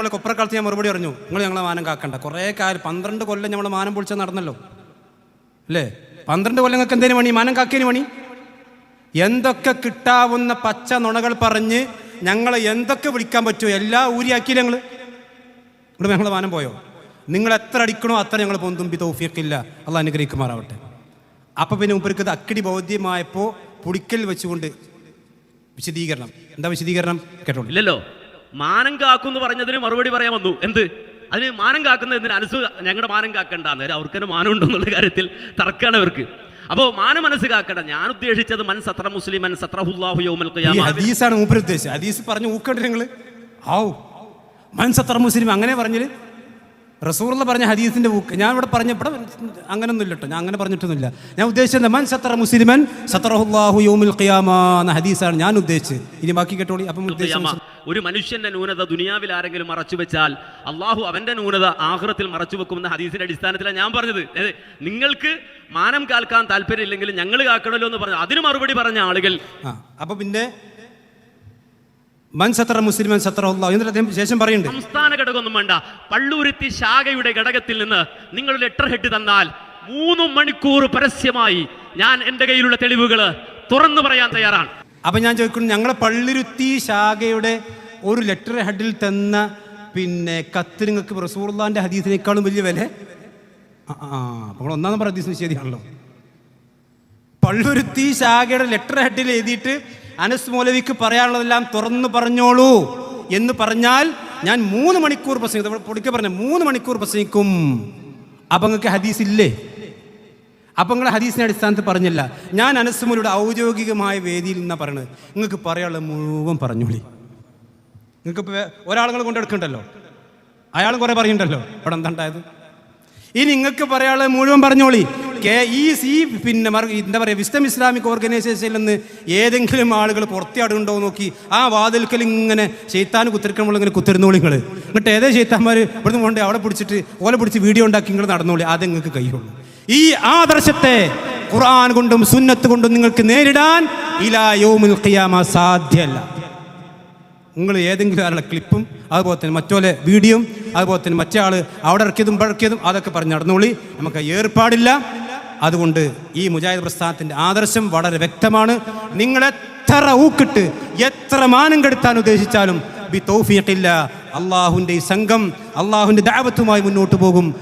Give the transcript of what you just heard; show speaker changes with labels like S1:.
S1: നമ്മൾ കൊപ്രക്കാലത്ത് ഞാൻ മറുപടി പറഞ്ഞു നിങ്ങൾ ഞങ്ങളെ മാനം കാക്കണ്ട. കുറേ കാലം പന്ത്രണ്ട് കൊല്ലം നമ്മൾ മാനം പൊളിച്ച നടന്നല്ലോ. അല്ലേ? പന്ത്രണ്ട് കൊല്ലങ്ങൾക്ക് എന്തേനു പണി? മാനം കാക്കേന് പണി? എന്തൊക്കെ കിട്ടാവുന്ന പച്ച നുണകൾ പറഞ്ഞ് ഞങ്ങളെ എന്തൊക്കെ വിളിക്കാൻ പറ്റുമോ? എല്ലാ ഊരിയാക്കി ഞങ്ങൾ ഇവിടെ ഞങ്ങൾ മാനം പോയോ? നിങ്ങൾ എത്ര അടിക്കണോ അത്ര ഞങ്ങൾ പൊന്തുമ്പി തൗഫീഖില്ല. അല്ല അനുഗ്രഹിക്കുമാറാവട്ടെ. അപ്പം പിന്നെ മുപ്പർക്ക് ഇത് അക്കിടി ബോധ്യമായപ്പോൾ പുടിക്കൽ വെച്ചുകൊണ്ട് വിശദീകരണം. എന്താ വിശദീകരണം? കേട്ടോ
S2: ഇല്ലല്ലോ. മാനം കാക്കും എന്ന് പറഞ്ഞതിന് മറുപടി പറയാൻ വന്നു. എന്ത്? അതിന് മാനം കാക്കുന്നത് എന്തിനാ? അനുസ് ഞങ്ങളുടെ മാനം കാക്കണ്ടെന്ന്. അവർക്ക് തന്നെ മാനം ഉണ്ടെന്നുള്ള കാര്യത്തിൽ തർക്കാണ് അവർക്ക്. അപ്പോ മാനം മനസ്സ് കാക്കണ്ട. ഞാൻ ഉദ്ദേശിച്ചത് മൻ സത്ര മുസ്ലിം മൻ സത്രഹുല്ലാഹു യൗമൽ ഖിയാമ
S1: ഹദീസാണ് മൂപ്പർ ഉദ്ദേശിച്ചത്. ഹദീസ് പറഞ്ഞു ഊക്കണ്ട നിങ്ങൾ ഔ. മൻസത്ര മുസ്ലിം അങ്ങനെ പറഞ്ഞത് റസൂറുള്ള പറഞ്ഞ ഹദീസിന്റെ ഊക്ക്. ഞാൻ ഇവിടെ പറഞ്ഞപ്പോൾ അങ്ങനെ അങ്ങനൊന്നും ഇല്ലട്ടോ. ഞാൻ അങ്ങനെ പറഞ്ഞിട്ടൊന്നുമില്ല. ഞാൻ ഉദ്ദേശിച്ചത് മൻ സത്ര മുസ്ലിമൻ സത്രഹുല്ലാഹു യൗമിൽ ഖിയാമ എന്ന ഹദീസാണ് ഞാൻ ഉദ്ദേശിച്ചത്. ഇനി ബാക്കി കേട്ടോളി. അപ്പം. ഉദ്ദേശിച്ചത്
S2: ഒരു മനുഷ്യന്റെ ന്യൂനത ദുനിയാവിൽ ആരെങ്കിലും മറച്ചു വെച്ചാൽ അള്ളാഹു അവന്റെ ന്യൂനത ആഹ്റത്തിൽ മറച്ചു വെക്കുമെന്ന ഹദീസിന്റെ അടിസ്ഥാനത്തിലാണ് ഞാൻ പറഞ്ഞത്. നിങ്ങൾക്ക് മാനം കാൽക്കാൻ താല്പര്യമില്ലെങ്കിൽ ഞങ്ങൾ കാക്കണല്ലോ എന്ന് പറഞ്ഞു അതിന് മറുപടി പറഞ്ഞ ആളുകൾ
S1: അപ്പൊ പിന്നെ മൻ സത്ര മുസ്ലിമൻ സത്രഹുല്ലാഹു എന്നിട്ട് ശേഷം പറയുന്നുണ്ട്.
S2: സംസ്ഥാന ഘടകമൊന്നും വേണ്ട. പള്ളൂരുത്തി ശാഖയുടെ ഘടകത്തിൽ നിന്ന് നിങ്ങൾ ലെറ്റർ ഹെഡ് തന്നാൽ മൂന്ന് മണിക്കൂർ പരസ്യമായി ഞാൻ എന്റെ കയ്യിലുള്ള തെളിവുകൾ തുറന്നു പറയാൻ തയ്യാറാണ്.
S1: അപ്പൊ ഞാൻ ചോദിക്കുന്നു ഞങ്ങളെ പള്ളിരുത്തി ശാഖയുടെ ഒരു ലെറ്റർ ഹെഡിൽ തന്ന പിന്നെ കത്ത് നിങ്ങൾക്ക് റസൂർലാന്റെ ഹദീസിനേക്കാളും വലിയ വില? ആ അപ്പോൾ ഒന്നാം നമ്പർ ഹദീസ് നിഷേധിയാണല്ലോ. പള്ളുരുത്തി ശാഖയുടെ ലെറ്റർ ഹെഡിൽ എഴുതിയിട്ട് അനസ് മൗലവിക്ക് പറയാനുള്ളതെല്ലാം തുറന്നു പറഞ്ഞോളൂ എന്ന് പറഞ്ഞാൽ ഞാൻ മൂന്ന് മണിക്കൂർ പ്രസംഗിക്കും. പൊടിക്ക പറഞ്ഞ മൂന്ന് മണിക്കൂർ പ്രസംഗിക്കും. അപ്പം നിങ്ങൾക്ക് ഹദീസ് ഇല്ലേ? അപ്പം നിങ്ങൾ ഹദീസിനെ അടിസ്ഥാനത്തിൽ പറഞ്ഞില്ല. ഞാൻ അനസ്മുലയുടെ ഔദ്യോഗികമായ വേദിയിൽ നിന്നാണ് പറയണത്. നിങ്ങൾക്ക് പറയാനുള്ള മുഴുവൻ പറഞ്ഞോളി. നിങ്ങൾക്ക് ഒരാളുകൾ കൊണ്ടെടുക്കണ്ടല്ലോ അയാൾ കുറേ പറയുന്നുണ്ടല്ലോ. അവിടെ എന്താ ഉണ്ടായത്? ഇനി നിങ്ങൾക്ക് പറയാനുള്ളത് മുഴുവൻ പറഞ്ഞോളി. കെ ഈ സി പിന്നെ എന്താ പറയുക വിസ്തം ഇസ്ലാമിക് ഓർഗനൈസേഷനിൽ നിന്ന് ഏതെങ്കിലും ആളുകൾ പുറത്തിയാടുണ്ടോ നോക്കി ആ വാതിൽക്കൽ ഇങ്ങനെ ചെയ്ത്താൻ കുത്തിരിക്കുമ്പോൾ ഇങ്ങനെ കുത്തിരുന്നോളി നിങ്ങൾ എന്നിട്ട് ഏതേ ചെയ്ത്താന്മാർ ഇവിടുന്ന് പോകണ്ടേ? അവിടെ പിടിച്ചിട്ട് ഓല പിടിച്ച് വീഡിയോ ഉണ്ടാക്കി നിങ്ങൾ നടന്നോളി. അത് നിങ്ങൾക്ക് കഴിയുള്ളൂ ഈ ആദർശത്തെ ഖുർആൻ കൊണ്ടും സുന്നത്ത് കൊണ്ടും നിങ്ങൾക്ക് നേരിടാൻ ഇലാ യോമുൽ ഖിയാമ സാധ്യമല്ല നിങ്ങൾ ഏതെങ്കിലും ആളുടെ ക്ലിപ്പും അതുപോലെ തന്നെ മറ്റോലെ വീഡിയോയും അതുപോലെ തന്നെ മറ്റേ ആൾ അവിടെ ഇറക്കിയതും പഴക്കിയതും അതൊക്കെ പറഞ്ഞ് നടന്നോളി. നമുക്ക് ഏർപ്പാടില്ല. അതുകൊണ്ട് ഈ മുജാഹിദ് പ്രസ്ഥാനത്തിന്റെ ആദർശം വളരെ വ്യക്തമാണ്. നിങ്ങൾ എത്ര ഊക്കിട്ട് എത്ര മാനം കെടുത്താൻ ഉദ്ദേശിച്ചാലും ബി തൗഫീഖില്ല. അള്ളാഹുവിന്റെ ഈ സംഘം അള്ളാഹുവിന്റെ ദാപത്തുമായി മുന്നോട്ട് പോകും.